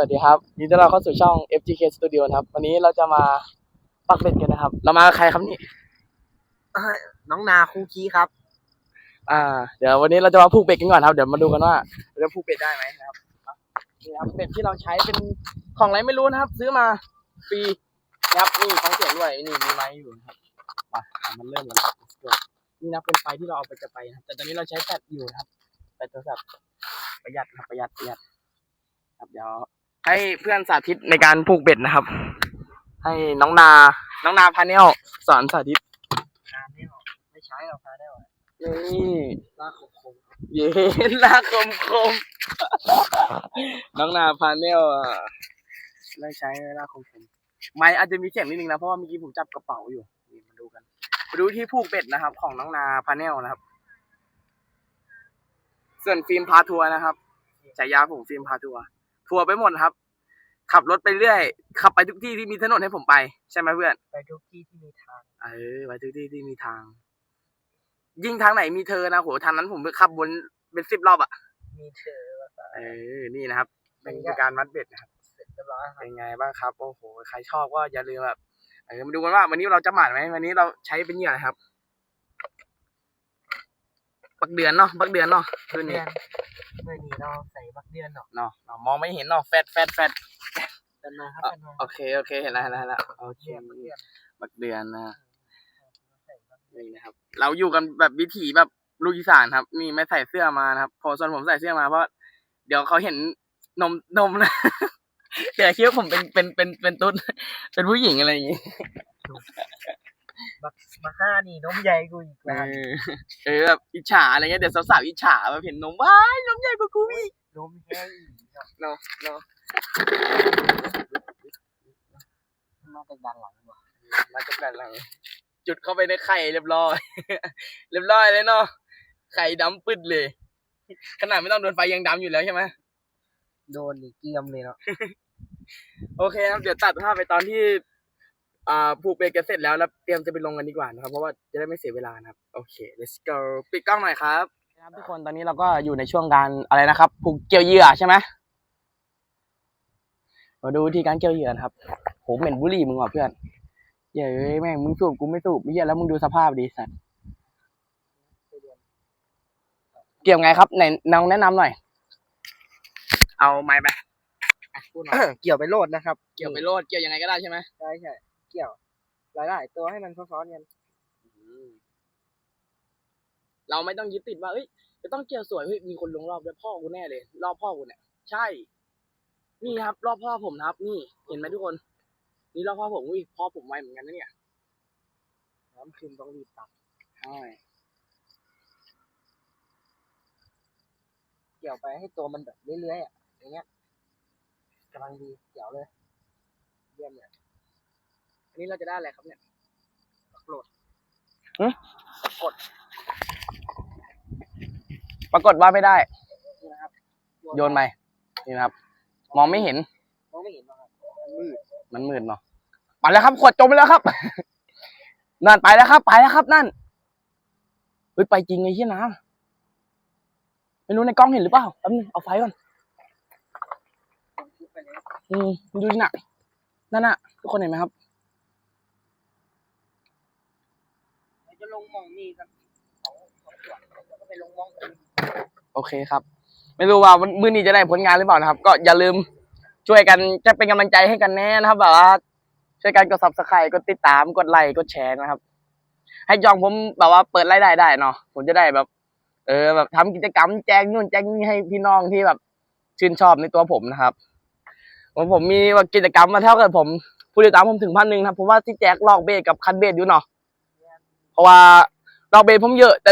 สวัสดีครับยินดีต้อนรับเข้าสู่ช่อง FGK Studio นะครับ วันนี้เราจะมาปักเบ็ดกันนะครับ เรามากับใครครับนี่น้องนาคูคีครับ อ่า เดี๋ยววันนี้เราจะมาผูกเบ็ดกันก่อนครับ เดี๋ยวมาดูกันว่าเราจะผูกเบ็ดได้ไหมนะครับนี่ครับเบ็ดที่เราใช้เป็นของอะไรไม่รู้นะครับ ซื้อมาฟรีนะครับนี่ฟังเสียงด้วยนี่มีไม้อยู่นะครับมามันเริ่มแล้วนะครับ Let's go นี่นะเป็นไฟที่เราเอาไปจะไปนะครับแต่ตอนนี้เราใช้แบตอยู่นะครับแบตโทรศัพท์ประหยัดครับประหยัดประหยัดครับเดี๋ยว ให้เพื่อนสาธิตในการผูกเบ็ดนะครับ ให้น้องนา น้องนาพาเนลสอนสาธิตงานนี่หรอไม่ใช้หรอกครับได้หรอนี่ลากคมเย็นลากคมคมน้องนาพาเนลอะได้ใช้ลากคมคมไม่อาจจะมีเสียงนิดนึงนะเพราะว่าเมื่อกี้ผมจับกระเป๋าอยู่นี่มาดูกันมาดูที่ผูกเป็ดนะครับ ของน้องนาพาเนลนะครับ ส่วนฟิล์มพาทัวร์นะครับฉายาผมฟิล์มพาทัวร์ ทัวร์ไปหมดครับ ขับรถไปเรื่อย ขับไปทุกที่ที่มีถนนให้ผมไป ใช่ไหมเพื่อนๆไปทุกที่ที่มีทาง เออไปทุกที่ที่มีทาง ยิ่งทางไหนมีเธอนะโหทางนั้นผมไปขับวนเป็นสิบรอบอะมีเธอภาษาเออ นี่นะครับ เป็นการมัดเบ็ดนะครับเสร็จเรียบร้อยครับเป็นไงบ้างครับ โอ้โห ใครชอบก็อย่าลืมแบบเออมาดูกันว่า วันนี้เราจะหมานไหมวันนี้เราใช้เป็นเหยื่ออะไรครับ บักเดือนเนาะบักเดือนเนาะคืนเดืนี้อนเมื่อนี้เราใส่บักเดือนเนาะเนาะเนาะมองไม่เห็นเนาะแฟดแฟดแฟดกันมาครับกันมาโอเคโอเคเห็นแล้วเห็นแล้วเห็นแล้วโอเคเดือนบักเดือนบักเดือนนะใส่บักเดือนนี่นะครับ เราอยู่กันแบบวิถีแบบลูกอีสานครับนี่ไม่ใส่เสื้อมานะครับ พอส่วนผมใส่เสื้อมาเพราะเดี๋ยวเขาเห็นนมนมนะเดี๋ยวคิดว่าผมเป็นเป็นเป็นเป็นตุ๊ดเป็นผู้หญิงอะไรอย่างงี้ บักบักห้านี่นมใหญ่กูอีกเอแล้วอเออแบบอิจฉาอะไรเงี้ยเดี๋ยวสาวๆอิจฉาแบบเห็นนมว้ายนมใหญ่กว่ากูอีกนมแห้งอีกเนาะเนาะเนาะมาจากด้านหลังว่ะมาจากด้านหลังจุดเข้าไปในไข่เรียบร้อย เรียบร้อยเลยเนาะไข่ดำปึดเลย ขนาดไม่ต้องโดนไฟยังดำอยู่แล้วใช่ไหม โดนนี่เกรียมเลยเนาะโอเคครับ เดี๋ยวตัดภาพไปตอนที่ อ่าผูกเบรกกันเสร็จแล้วแล้วเตรียมจะไปลงกันดีกว่านะครับ เพราะว่าจะได้ไม่เสียเวลานะครับ โอเค let's go ปิดกล้องหน่อยครับครับทุกคนตอนนี้เราก็อยู่ในช่วงการอะไรนะครับผูกเกี่ยวเหยื่อใช่ไหมมาดูวิธีการเกี่ยวเหยื่อนะครับโหเหม็นบุหรี่มึงว่ะเพื่อนเย้ยแม่งมึงสูบกูไม่สูบไม่เหี้ยแล้วมึงดูสภาพดีสัตว์เกี่ยวไงครับไหนน้องแนะนำหน่อย เอาไม้ไปอะพูดหน่อย เกี่ยวไปโลดนะครับเกี่ยวไปโลดเกี่ยวยังไงก็ได้ใช่ไหม ใช่ใช่ เกี่ยว หลายๆตัวให้มันซ้อนๆกันเราไม่ต้องยึดติดว่าเอ้ยจะต้องเกี่ยวสวยเฮ้ยมีคนลงรอบด้วยพ่อกูแน่เลย รอบพ่อกูเนี่ยใช่ นี่ครับ รอบพ่อผมนะครับ นี่เห็นไหมทุกคน นี่รอบพ่อผมอุ้ยพ่อผมไวเหมือนกันนะเนี่ยน้ำคืนต้องรีบตัดใช่เกี่ยวไปให้ตัวมันแบบเรื่อยๆอะอย่างเงี้ยกำลังดีเกี่ยวเลย เยี่ยมเลยอั นนี้เราจะได้อะไรครับเนี่ยโหลดปรากฏว่าไม่ได้ นี่นะครับโยนไปนี่นะครับ มองไม่เห็น มองไม่เห็นหรอกครับมันมืดมันมืดเนาะไปแล้วครับ ขวดจมไปแล้วครับ นั่นไปแล้วครับ ไปแล้วครับ นั่นเฮ้ยไปจริงไอ้เหี้ยน้ำไม่รู้ในกล้องเห็นหรือเปล่าแป๊บนึงเอาไฟก่อนไปเลยอืมดูดิน่ะนั่นน่ะ ทุกคนเห็นไหมครับ เรา จะลงมองนี่กันสองสองส่วนแล้วก็ไปลงมองอื่นโอเคครับ ไม่รู้ว่ามื้อนี้จะได้ผลงานหรือเปล่านะครับ ก็อย่าลืมช่วยกันจะเป็นกำลังใจให้กันแน่นะครับแบบว่าช่วยกันกด subscribe กดติดตามกดไลค์กดแชร์นะครับ ให้จองผมแบบว่าเปิดรายได้ได้เนาะผมจะได้แบบ เออแบบทำกิจกรรมแจ้งนู่นแจ้งนี่ให้พี่น้องที่แบบชื่นชอบในตัวผมนะครับผมผมมีว่ากิจกรรมมาเท่ากับผมผู้ติดตามผมถึงพันหนึ่งครับผมว่าที่แจ็คลอกเบสกับคันเบสอยู่เนาะ ราะว่าลอกเบสผมเยอะ แต่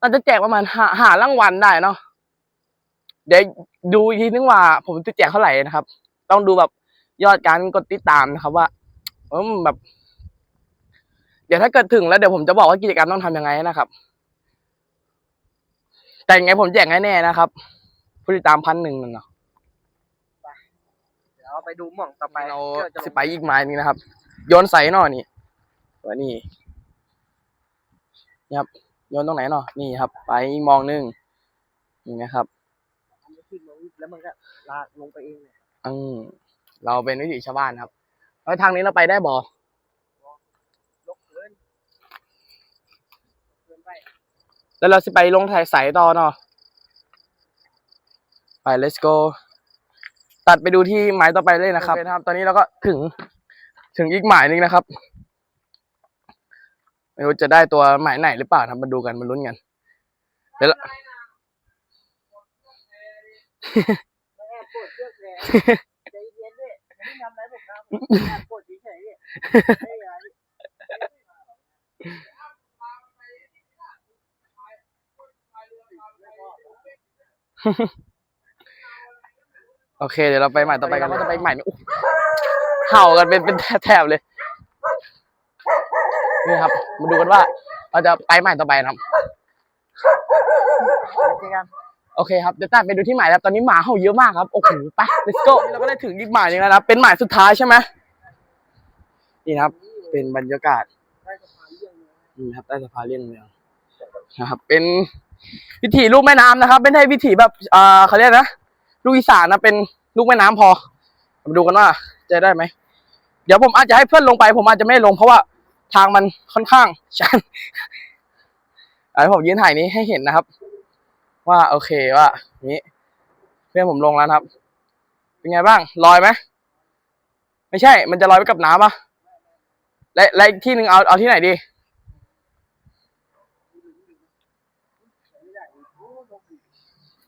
น่าจะแจกประมาณหาหารางวัลได้เนาะเดี๋ยวดูอีกทีนึงว่า ผมจะแจกเท่าไหร่นะครับ ต้องดูแบบยอดการกดติดตามนะครับว่าเออแบบ เดี๋ยวถ้าเกิดถึงแล้วเดี๋ยวผมจะบอกว่ากิจกรรมต้องทำยังไงนะครับ แต่ยังไงผมแจกแน่ๆนะครับผู้ติดตามพันหนึ่งนั่นเนาะเดี๋ยวไปดูหม่องต่อไปเราที่จะลงสิไปอีกไม้นึงนะครับโยนใส่หน่อนี่ตัวนี้ นี่ครับโยนตรงไหนหน่อนี่ครับ ไปอีกมองหนึงนี่นะครับอันนี้ขึ้นมาแล้วมันก็ลากลงไปเองเลยอืมเราเป็นวิถีชาวบ้านครับแล้วทางนี้เราไปได้บ่ลกเกินเกินไปแล้วเราจะไปลงถ่ายใสต่อเนาะไป let's go ตัดไปดูที่หมายต่อไปเลยนะครับโอเคนะครับตอนนี้เราก็ถึงถึงอีกหมายหนึงนะครับ ไม่รู้จะได้ตัวหมายไหนหรือเปล่านะครับมาดูกันมาลุ้นกันเดี๋ยวแอบกดเชือกแรงใจเย็นด้วยไม่ทำอะโอเค เดี๋ยวเราไปหมายต่อไปกันเราจะไปใหมายนี้อุ๊ยเห่ากันเป็นเป็นแถบเลย นี่ครับ มาดูกันว่าเราจะไปหมายต่อไปนะครับเจอกันโอเคครับ เดี๋ยวตัดไปดูที่หมายแล้วตอนนี้หมาเห่าเยอะมากครับ โอ้โห ไป let's go เราก็ได้ถึงอีกหมายหนึงแล้วนะครับ เป็นหมายสุดท้ายใช่ไหมนี่นะครับ เป็นบรรยากาศได้สะพานเรื่องเลยนี่ครับใต้สะพานเลี่ยงเมืองนะครับ เป็นวิถีลูกแม่น้ำนะครับ ไม่ใช่วิถีแบบเอ่อเขาเรียกนะ ลูกอีสานนะ เป็นลูกแม่น้ำพอ มาดูกันว่าจะได้ไหม เดี๋ยวผมอาจจะให้เพื่อนลงไป ผมอาจจะไม่ลงเพราะว่า ทางมันค่อนข้างชันอันผมยืนถ่ายนี้ให้เห็นนะครับ ว่าโอเคว่านี้เพื่อนผมลงแล้วครับ เป็นไงบ้างลอยไหมไม่ใช่ มันจะลอยไปกับน้ำปะและและอีกที่หนึ่งเอาเอาที่ไหนดี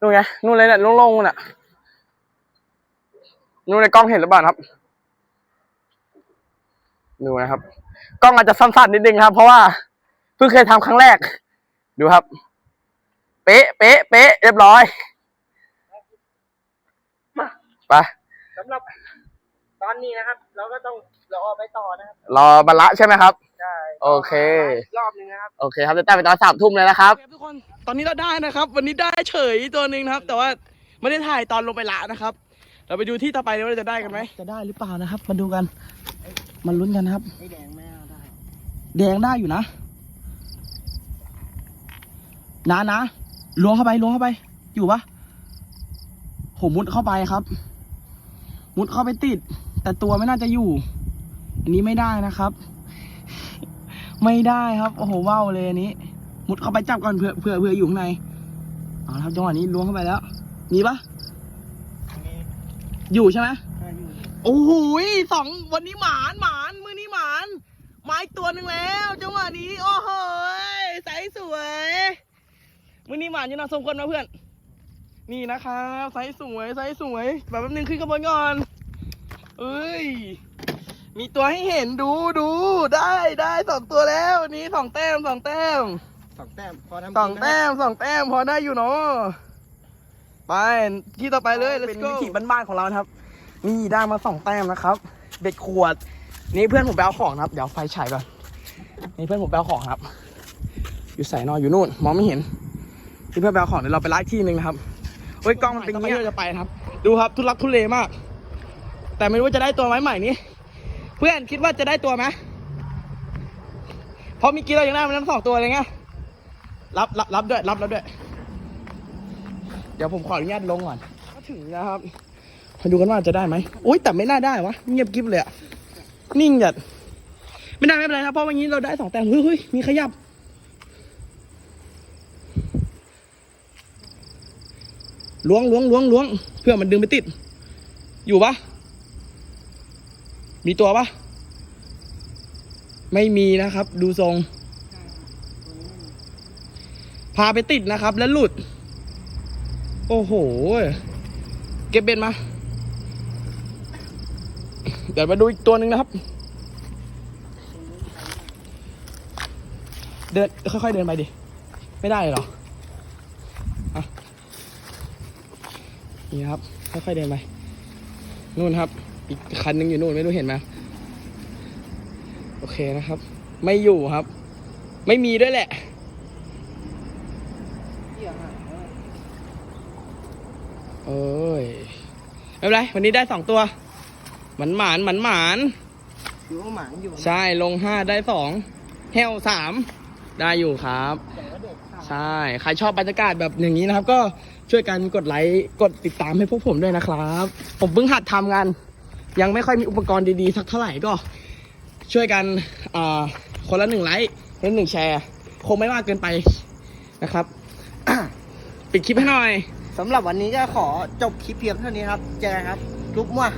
นู่นไงนู่นเลยเนี่ยโล่งๆน่ะนู่นในกล้องเห็นหรือเปล่าครับ ดูนะครับ กล้องอาจจะสั้นๆนิดนึงครับ เพราะว่าเพิ่งเคยทำครั้งแรก ดูครับ เป๊ะเป๊ะเป๊ะเรียบร้อยไปสำหรับตอนนี้นะครับ เราก็ต้องรอไปต่อนะครับรอมาละใช่ไหมครับใช่โอเคอีกรอบหนึงนะครับโอเคครับจะตั้งไปตอนสามทุ่มเลยนะครับทุกคนตอนนี้เราได้นะครับ วันนี้ได้เฉยตัวหนึ่งนะครับ แต่ว่าไม่ได้ถ่ายตอนลงไปละนะครับ เราไปดูที่ต่อไปว่าเราจะได้กันไหมจะได้หรือเปล่านะครับ มาดูกัน มันลุ้นกันนะครับไอ้แดงไม่เอาได้แดงได้อยู่นะนะนะล้วงเข้าไปล้วงเข้าไป อยู่ปะผมมุดเข้าไปครับ มุดเข้าไปติด แต่ตัวไม่น่าจะอยู่ อันนี้ไม่ได้นะครับ ไม่ได้ครับ โอ้โหว้าวเลยอันนี้ มุดเข้าไปจับก่อนเผื่อเผื่อเผื่ออยู่ข้างในเอาละครับจังหวะนี้ล้วงเข้าไปแล้ว มีปะอยู่ใช่ไหมใช่อยู่ โอ้โหยสองวันนี้หมานหมานมือนี้หมานมาอีกตัวหนึ่งแล้วจังหวะนี้ โอ้โหยใสสวยมือนี้หมานอยู่นะสมควรมาเพื่อน นี่นะครับไซส์สวยไซส์สวยแบบแป๊บนึงขึ้นข้างบนก่อนเอ้ยมีตัวให้เห็นดูดูได้ได้สองตัวแล้ววันนี้สองแต้มสองแต้มสองแต้มพอทำสองแต้มสองแต้มพอได้อยู่เนาะไปที่ต่อไปเลยเป็นวิถีบ้านๆของเรานะครับ นี่ได้มาสองแต้มนะครับ เบ็ดขวด นี่เพื่อนผมไปเอาของนะครับ เดี๋ยวไฟฉายก่อนนี่เพื่อนผมไปเอาของครับ อยู่ใส่นอนอยู่นู่น มองไม่เห็นที่เพื่อนไปเอาของเดี๋ยวเราไปไล่ที่หนึ่งนะครับโอ้ยกล้องมันเป็นอย่างเงี้ยจะไปนะครับ ดูครับทุลักทุเลมาก แต่ไม่รู้ว่าจะได้ตัวไหมใหม่นี้ เพื่อนคิดว่าจะได้ตัวไหมเพราะเมีกี้เรายังได้มาทั้งสองตัวเลยไงรับรับรับด้วยรับรับด้วย เดี๋ยวผมขออนุญาตลงก่อนก็ถึงนะครับ มาดูกันว่าจะได้ไหมโอ้ยแต่ไม่น่าได้วะ เงียบกริบเลยอะนิ่งจัดไม่ได้ไม่เป็นไรครับเพราะวันนี้เราได้สองแต้มเฮ้ยเฮ้ยมีขยับ ล้วงล้วงล้วงล้วงเพื่อมันดึงไปติด อยู่ปะมีตัวปะไม่มีนะครับ ดูทรง พาไปติดนะครับ แล้วหลุด โอ้โห เก็บเบ็ดมา เดี๋ยวมาดูอีกตัวหนึ่งนะครับ เดินค่อยๆเดินไปดิ ไม่ได้เหรออะนี่ครับ ค่อยๆเดินไป นู่นครับ อีกคันหนึงอยู่นู่นไม่รู้เห็นไหมโอเคนะครับ ไม่อยู่ครับ ไม่มีด้วยแหละเหี้ยมากเออเอ้ยไม่เป็นไร วันนี้ได้สองตัว หมันหมานหมันหมานอยู่ข้างหมังอยู่ใช่ลงห้าได้สองแฮวสามได้อยู่ครับ แต่ว่าเด็กขาดใช่ใครชอบบรรยากาศแบบอย่างนี้นะครับ ก็ช่วยกันกดไลค์กดติดตามให้พวกผมด้วยนะครับ ผมเพิ่งหัดทำงานยังไม่ค่อยมีอุปกรณ์ดีๆสักเท่าไหร่ก็ ช่วยกันอ่าคนละหนึ่งไลค์คนละหนึ่งแชร์คงไม่มากเกินไปนะครับ ปิดคลิปให้หน่อย สำหรับวันนี้ก็ขอจบคลิปเพียงเท่านี้ครับ เจอกันครับลุกมั่วบ